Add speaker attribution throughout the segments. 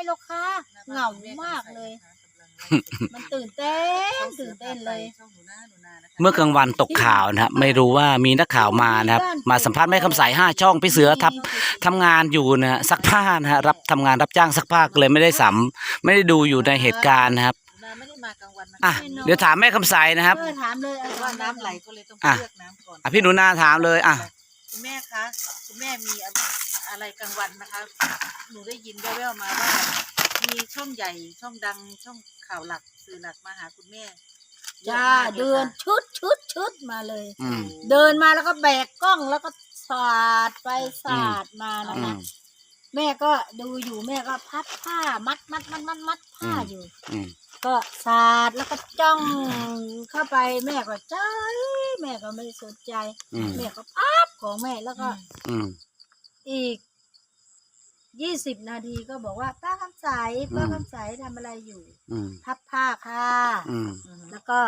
Speaker 1: ให้ลูกค้าเหงามากเลย มันตื่นเต้นตื่นเต้นเลย
Speaker 2: เมื่อกลางวันตกข่าวนะครับไม่รู้ว่ามีนักข่าวมานะครับ มาสัมภาษณ์แม่คำใสห้าช่องพี่เสือทับทำงานอยู่นะฮะซักผ้านะฮะรับทำงานรับจ้างซักผ้าก็เลยไม่ได้สัมไม่ได้ดูอยู่ในเหตุการณ์นะครับ
Speaker 3: นาไม่ได้มากลางวันนะ
Speaker 2: อะเดี๋ยวถามแม่คำใสนะครับ
Speaker 1: เออถามเลยเออ
Speaker 3: ว่าน้ำไหลก็เลยต้อง
Speaker 2: อะ
Speaker 3: เลือกน้ำก่อน
Speaker 2: อะพี่หนูนาถามเลยอะ
Speaker 3: คุณแม่คะคุณแม่มี อะไรกลางวันนะคะ หนูได้ยินแว่วๆมาว่า มีช่องใหญ่ช่องดังช่องข่าวหลักสื่อหลักมาหาคุณแม่
Speaker 1: จ้า
Speaker 3: อะมกลย
Speaker 1: เดิน
Speaker 3: ค่ะ
Speaker 1: ชุดชุดชุดมาเลย
Speaker 2: อืม
Speaker 1: เดินมาแล้วก็แบกกล้องแล้วก็สาดไปสาดมานะ
Speaker 2: อื
Speaker 1: คะ
Speaker 2: ม
Speaker 1: แม่ก็ดูอยู่แม่ก็พัดผ้ามัดมัดมัดมัดมัดผ้า
Speaker 2: อืม
Speaker 1: อยู่
Speaker 2: อืม
Speaker 1: ก็สาดแล้วก็จ้องเข้าไปแม่ก็ใจแม่ก็ไม่ได้สนใจ
Speaker 2: อืม
Speaker 1: แม่ก็พับของแม่แล้วก็
Speaker 2: อืม
Speaker 1: อี กยี่สิบนาทีก็บอกว่า ป้าคำใสป้า
Speaker 2: อืม
Speaker 1: คำใสทำอะไรอยู่
Speaker 2: อืม
Speaker 1: พับผ้าค่ะ
Speaker 2: อืม
Speaker 3: อืม
Speaker 1: แล้วก็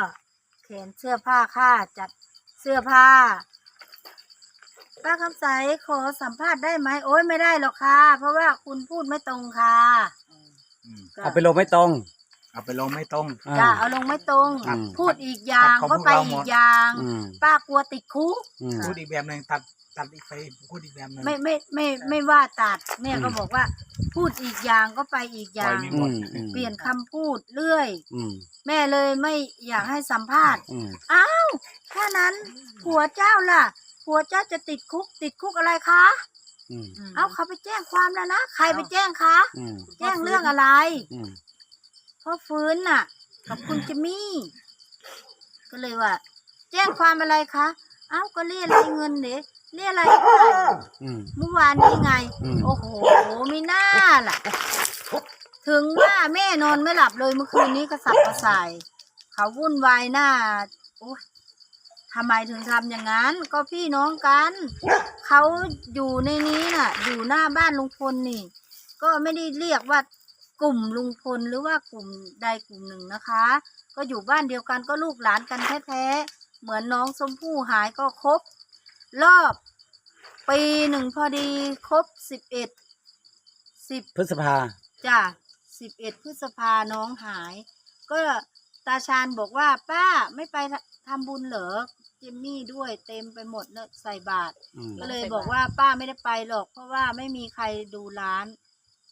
Speaker 1: เขียนเสื้อผ้าค่ะจัดเสื้อผ้า ป้าคำใสขอสัมภาษณ์ได้ไหมโอ้ยไม่ได้หรอกค่ะ เพราะว่าคุณพูดไม่ตรงค่ะ
Speaker 4: อืม
Speaker 1: ก็
Speaker 2: เอาไปลงไม่ตรง
Speaker 4: เอาไปลงไม่ตรง
Speaker 2: อ่า
Speaker 1: จะเอาลงไม่ตรง
Speaker 2: อืม
Speaker 1: พูดอีกอย่าง
Speaker 4: ตัดของ
Speaker 1: ก็ไป
Speaker 4: พวกเราหม
Speaker 1: อี
Speaker 4: ด
Speaker 1: กอย่าง
Speaker 2: อืม
Speaker 1: ป้ากลัวติดคุก
Speaker 2: อืม
Speaker 4: พูดอีกแบบหนึ่งตัดตัดอีกไปพูดอีกแบบหนึ่ง
Speaker 1: ไม่ไม่ไม่ไม่ว่าตัดแม่ก็
Speaker 2: อืม
Speaker 1: บอกว่า พูดอีกอย่างก็ไปอีกอ
Speaker 4: ปล่
Speaker 1: ย่า
Speaker 4: อย
Speaker 1: ง
Speaker 4: ไม่
Speaker 2: อื
Speaker 4: หมด
Speaker 2: มอืม
Speaker 1: เปลี่ยนคำพูดเรื่อย
Speaker 2: อืม
Speaker 1: แม่เลยไม่อยากให้สัมภาษณ์
Speaker 2: อืม
Speaker 1: อ้าวถ้านั้นผัวเจ้าล่ะผัวเจ้าจะติดคุก ติดคุกอะไรคะ
Speaker 2: อืม
Speaker 3: ม
Speaker 1: เอาเขาไปแจ้งความแล้วนะ ใครไปแจ้งคะ
Speaker 2: อืม
Speaker 1: แจ้งเรื่องอะไร
Speaker 2: อืม
Speaker 1: พ่อฟื้นน่ะกับคุณจิมมี่ ก็เลยว่า แจ้งความอะไรคะเอ้าก็เรียอะไรายเงินเด็เรียอะไรายเท่าไหร่
Speaker 2: อืม
Speaker 1: เมื่อวานนี้ไง
Speaker 2: อืม
Speaker 1: โอ้โหไม่น่าล่ะ ถึงว่าแม่นอนไม่หลับเลยเมื่อคืนนี้กระสับกระส่าย เขาวุ่นวายหน้าโอ้ยทำไมถึงทำอย่างนั้น ก็พี่น้องกัน เขาอยู่ในนี้น่ะ อยู่หน้าบ้านลุงพลนี่ ก็ไม่ได้เรียกว่า กลุ่มลุงพลหรือว่ากลุ่มใดกลุ่มหนึ่งนะคะ ก็อยู่บ้านเดียวกันก็ลูกหลานกันแท้ๆเหมือนน้องชมพู่หายก็ครบ รอบปีหนึ่งพอดีครบสิบเอ็ดสิบ
Speaker 2: พฤษภา
Speaker 1: จ้ะสิบเอ็ดพฤษภาน้องหาย ก็ตาชาญบอกว่าป้าไม่ไปทำบุญเหรอจิมมี่ด้วยเต็มไปหมดเลยใส่บาตร
Speaker 2: อืม
Speaker 1: ก็เลยบอกว่าป้าไม่ได้ไปหรอก เพราะว่าไม่มีใครดูร้าน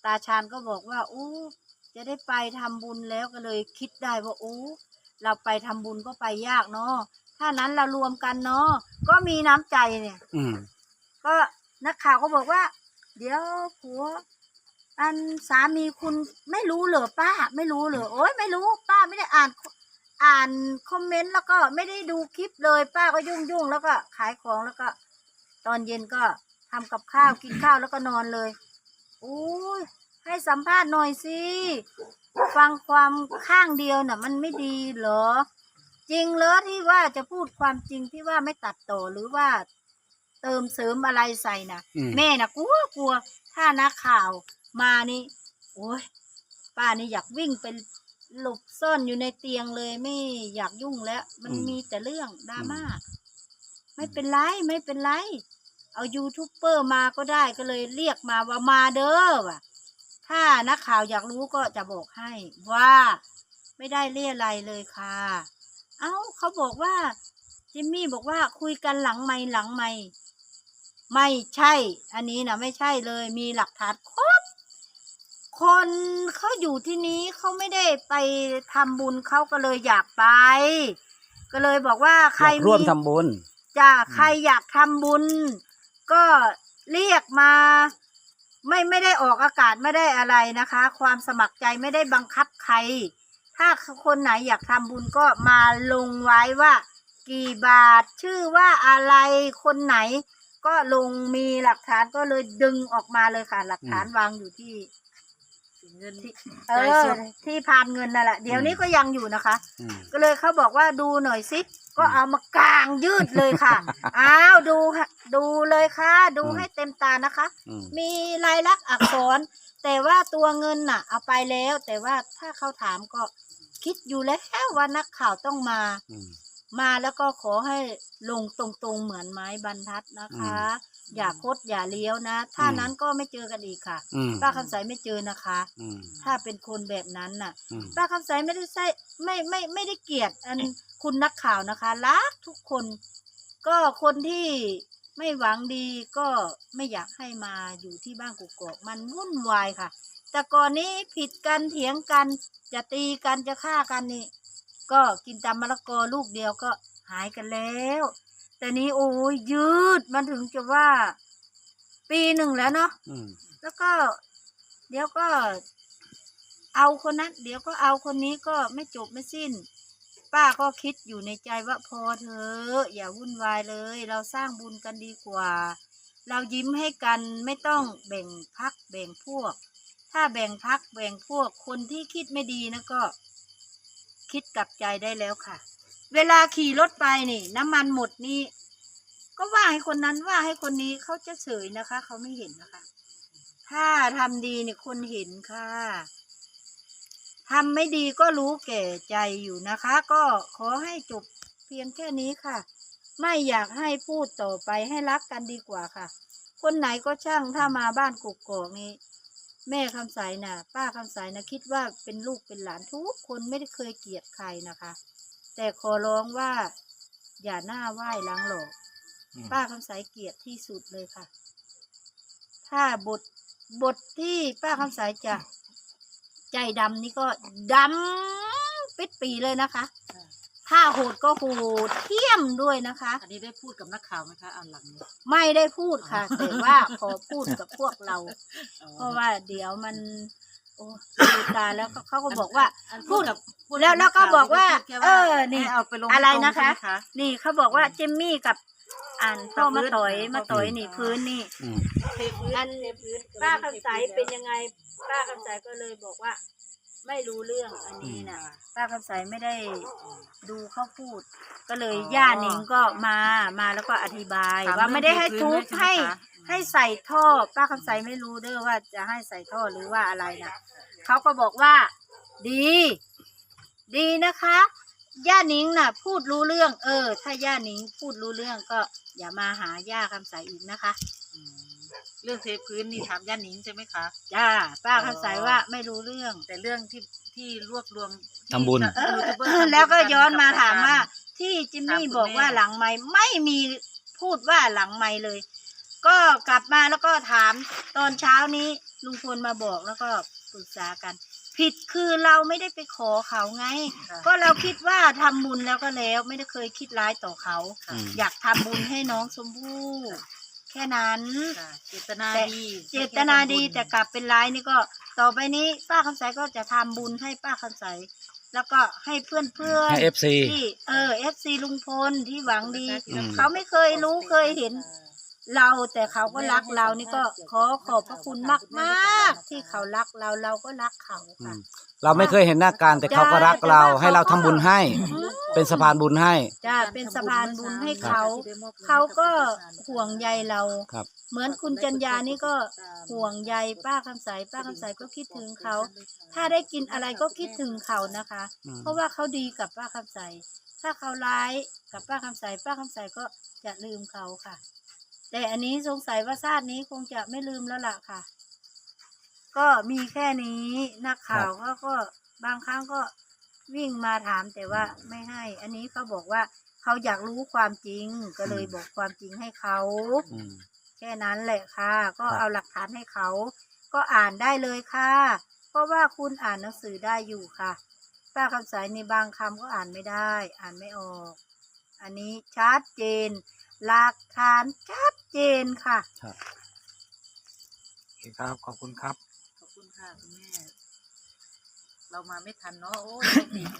Speaker 1: ตาชาญก็บอกว่าอู้จะได้ไปทำบุญแล้วก็เลยคิดได้ว่าอู้เราไปทำบุญก็ไปยากเนาะถ้านั้นเรารวมกันเนาะก็มีน้ำใจเนี่ย
Speaker 2: อืม
Speaker 1: ก็นักข่าวก็บอกว่า เดี๋ยวผัวอันสามีคุณไม่รู้เหรอป้า ไม่รู้เหรอโอ้ยไม่รู้ ป้าไม่ได้อ่าน อ่านคอมเมนต์แล้วก็ไม่ได้ดูคลิปเลย ป้าก็ยุ่งยุ่งๆแล้วก็ขายของแล้วก็ ตอนเย็นก็ทำกับข้าวกินข้าวแล้วก็นอนเลยโอ้ยให้สัมภาษณ์หน่อยสิ ฟังความข้างเดียวน่ะ มันไม่ดีเหรอ จริงเหรอที่ว่าจะพูดความจริงที่ว่าไม่ตัดต่อหรือว่า เติมเสริมอะไรใส่นะ
Speaker 2: อืม
Speaker 1: แม่นะกลัวกลัว ถ้านักข่าวมานี่โอ้ยป้านี่อยากวิ่งไปหลบซ่อนอยู่ในเตียงเลยไม่อยากยุ่งแล้ว มัน
Speaker 2: อืม
Speaker 1: มีแต่เรื่องดราม่าไม่เป็นไรไม่เป็นไร เอายูทูบเบอร์มาก็ได้ก็เลยเรียกมาว่ามาเด้อว่ะ ถ้านักข่าวอยากรู้ก็จะบอกให้ว่าไม่ได้เรียอะไรยเลยค่ะ เอ้าเขาบอกว่าจิมมี่บอกว่าคุยกันหลังไม่หลังไม่ไม่ใช่ อันนี้นะไม่ใช่เลย มีหลักฐานครบคนเขาอยู่ที่นี้เขาไม่ได้ไปทำบุญเขาก็เลยอยากไป ก็เลยบอกว่าใคร
Speaker 2: อยากร่วม
Speaker 1: มี
Speaker 2: ทำบุญ
Speaker 1: จ้าใครอยากทำบุญ ก็เรียกมา ไม่ไม่ได้ออกอากาศไม่ได้อะไรนะคะ ความสมัครใจไม่ได้บังคับใคร ถ้าคนไหนอยากทำบุญก็มาลงไว้ว่า กี่บาทชื่อว่าอะไรคนไหน ก็ลงมีหลักฐานก็เลยดึงออกมาเลยค่ะ หลักฐานวางอยู่ที่
Speaker 3: เงิน
Speaker 1: ที่เอ
Speaker 3: จ่าย
Speaker 1: อ
Speaker 3: สด
Speaker 1: ที่พานเงินนั่นแหละเดี๋ยวนี้ก็ยังอยู่นะคะ
Speaker 2: อืม
Speaker 1: ก็เลยเขาบอกว่าดูหน่อยสิก็เอามากางยืดเลยค่ะ อ้าวดูค่ะ ดูเลยค่ะดู
Speaker 2: อืม
Speaker 1: ให้เต็มตานะคะ
Speaker 2: อืม
Speaker 1: มีลายลักษณ์อักษร แต่ว่าตัวเงินน่ะ เอาไปแล้ว แต่ว่าถ้าเขาถามก็คิดอยู่แล้วว่านักข่าวต้องมา
Speaker 2: อืม
Speaker 1: มาแล้วก็ขอให้ลงตรงๆเหมือนไม้บรรทัดนะคะ
Speaker 2: อื
Speaker 1: อย่าคดอย่าเลี้ยวนะ ถ้า
Speaker 2: อืม
Speaker 1: นั้นก็ไม่เจอกันอีกค่ะ
Speaker 2: อืม
Speaker 1: ป้าคำใสไม่เจอนะคะ
Speaker 2: อืม
Speaker 1: ถ้าเป็นคนแบบนั้นน่ะ
Speaker 2: อืม
Speaker 1: ป้าคำใสไม่ได้ใช่ไม่ไม่ไม่ได้เกลียดอันคุณนักข่าวนะคะรักทุกคน ก็คนที่ ไม่หวังดีก็ไม่อยากให้มาอยู่ที่บ้านกุกกอกมันวุ่นวายค่ะ แต่ก่อนนี้ผิดกันเถียงกัน จะตีกันจะฆ่ากันนี่ ก็กินตำมะละกอลูกเดียวก็หายกันแล้ว แต่นี้โอ้ยยืดมันถึงจะว่า ปีหนึ่งแล้วเนาะ
Speaker 2: อืม
Speaker 1: แล้วก็ เดี๋ยวก็ เอาคนนั้น เดี๋ยวก็เอาคนนี้ก็ไม่จบไม่สิ้น ป้าก็คิดอยู่ในใจว่าพอเธอะอย่าวุ่นวายเลย เราสร้างบุญกันดีกว่า เรายิ้มให้กันไม่ต้องแบ่งพักแบ่งพวก ถ้าแบ่งพักแบ่งพวกคนที่คิดไม่ดีนะก็ คิดกลับใจได้แล้วค่ะ เวลาขี่รถไปนี่ น้ำมันหมดนี่ ก็ว่าให้คนนั้นว่าให้คนนี้เขาจะเฉยนะคะ เขาไม่เห็นนะคะ ถ้าทำดีเนี่ยคนเห็นค่ะ ทำไม่ดีก็รู้แก่ใจอยู่นะคะ ก็ขอให้จบเพียงแค่นี้ค่ะ ไม่อยากให้พูดต่อไปให้รักกันดีกว่าค่ะ คนไหนก็ช่างถ้ามาบ้านกกอกนี่แม่คำใสน่ะป้าคำใสนะคิดว่าเป็นลูกเป็นหลานทุกคนไม่ได้เคยเกลียดใครนะคะ แต่ขอร้องว่า อย่าหน้าไหว้หล้างหลอก
Speaker 4: อืม
Speaker 1: ป้าคำใสเกลียดที่สุดเลยค่ะ ถ้าบทบทที่ป้าคำใสจะ ใจดำนี่ก็ดำปิดปีเลยนะคะ ถ้าโหดก็โหดเที่ยมด้วยนะคะ
Speaker 3: อันนี้ได้พูดกับนักข่าวไหมคะอันหลังนี้
Speaker 1: ไม่ได้พูดค่ะ แต่ว่าขอพูดกับพวกเรา เพราะว่าเดี๋ยวมัน โอ้ดูตาแล้วก็เขาก็บอกว่า
Speaker 3: อัน
Speaker 1: พูด
Speaker 3: กับพูด
Speaker 1: แล้วแล้วก็บอกว่า
Speaker 3: พูดแค่
Speaker 1: เออ นี่
Speaker 3: ให้เอาไปลง
Speaker 1: อะไร
Speaker 3: ตง
Speaker 1: นะคะ
Speaker 3: ใช่ไหม
Speaker 1: นี่เขาบอกว่าเจมมี่กับ อ่านพ่อมาต่อย
Speaker 3: กับพื้น
Speaker 1: มาต่อยนี่พื้นนี่
Speaker 2: อืม
Speaker 3: เทพื้น
Speaker 1: อัน
Speaker 3: เทพื้น
Speaker 1: ป้าคำใสเป็นยังไง ป้าคำใสก็เลยบอกว่า ไม่รู้เรื่องอันนี้นะป้าคำใสไม่ได้ดูเขาพูด ก็เลยย่าหนิงก็มามาแล้วก็อธิบาย
Speaker 3: ถ
Speaker 1: ว่าไม่ได้ให้ทุบ
Speaker 3: เรื่องเทพื้นด้วย
Speaker 1: ให้
Speaker 3: ช่ไมคะ
Speaker 1: ให้ใส่ท่อ ป้าคำใสไม่รู้เด้อว่าจะให้ใส่ท่อหรือว่าอะไรนะเขาก็บอกว่า ดี ดีนะคะ ย่าหนิงน่ะ พูดรู้เรื่อง เออ ถ้าย่าหนิงพูดรู้เรื่องก็ อย่ามาหาย่าคำใสอีกนะคะ
Speaker 3: อืมเรื่องเทพื้นนี่ถามย่านิงใช่ไหมคะ
Speaker 1: จ้าป้าคำใสว่าไม่รู้เรื่อง
Speaker 3: แต่เรื่องที่ที่รวบรวม
Speaker 2: ทำบุญ
Speaker 3: ที่ยูทูบเบอร์ทำบุญ
Speaker 1: แล้วก็ย้อนมา
Speaker 3: กับ
Speaker 1: ถามว่า
Speaker 3: รยก
Speaker 1: ที่จิมมี่
Speaker 3: ถามคุณ
Speaker 1: บอกว่า
Speaker 3: แม่
Speaker 1: หลังไม่ไม่มีพูดว่าหลังไม่เลย ก็กลับมาแล้วก็ถามตอนเช้านี้ลุงพลมาบอกแล้วก็ปรึกษากัน ผิดคือเราไม่ได้ไปขอเขาไง
Speaker 3: ค่ะ
Speaker 1: ก็เราคิดว่าทำบุญแล้วก็แล้ว ไม่ได้เคยคิดร้ายต่อเขา
Speaker 2: อืม
Speaker 1: อยากทำบุญให้น้องชมพู่แค่นั้น
Speaker 3: ค่ะเจตนา
Speaker 1: แต่
Speaker 3: ดี
Speaker 1: เจตนาดีแต่กลับเป็นร้ายนี่ก็ ต่อไปนี้ป้าคำใสก็จะทำบุญให้ป้าคำใส แล้วก็ให้เพื่อนเพื่อน
Speaker 2: ให้เอฟซี
Speaker 1: ที่เออเอฟซีลุงพลที่หวังดี
Speaker 2: อืม
Speaker 1: เขาไม่เคยรู้เคยเห็น เราแต่เขาก็รักเรานี่ก็ขอขอบพระคุณมากมากๆที่เขารักเราเราก็รักเขา
Speaker 2: อื
Speaker 1: ค่ะ
Speaker 2: มเราไม่เคยเห็นหน้ากันแต่เขาก็รักเราให้เราทำบุญให้
Speaker 1: อืม
Speaker 2: เป็นสะพานบุญให้
Speaker 1: จ้าเป็นสะพานบุญให้เขา เขาก็ห่วงใยเรา
Speaker 2: ครับ
Speaker 1: เหมือนคุณจัญญานี่ก็ห่วงใยป้าคำใสป้าคำใสก็คิดถึงเขา ถ้าได้กินอะไรก็คิดถึงเขานะคะ
Speaker 2: อืม
Speaker 1: เพราะว่าเขาดีกับป้าคำใส ถ้าเขาร้ายกับป้าคำใสป้าคำใสก็จะลืมเขาค่ะ แต่อันนี้สงสัยว่าชาตินี้คงจะไม่ลืมแล้วล่ะค่ะ ก็มีแค่นี้นักข่าวเขาก็บางครั้งก็วิ่งมาถามแต่ว่าไม่ให้ อันนี้เขาบอกว่าเขาอยากรู้ความจริง ก็เลยบอกความจริงให้เขา
Speaker 2: อืม
Speaker 1: แค่นั้นแหละค่ะ ก็
Speaker 2: ครับ
Speaker 1: เอาหลักฐานให้เขา ก็อ่านได้เลยค่ะ เพราะว่าคุณอ่านหนังสือได้อยู่ค่ะป้าคำสายในบางคำก็อ่านไม่ได้ อ่านไม่ออก อันนี้ชัดเจน หลักฐานชัดเจนค่ะ
Speaker 4: โอเคครับ ขอบคุณครับ
Speaker 3: ขอบคุณค่ะคุณแม่ เรามาไม่ทันเนาะโอ้ยติด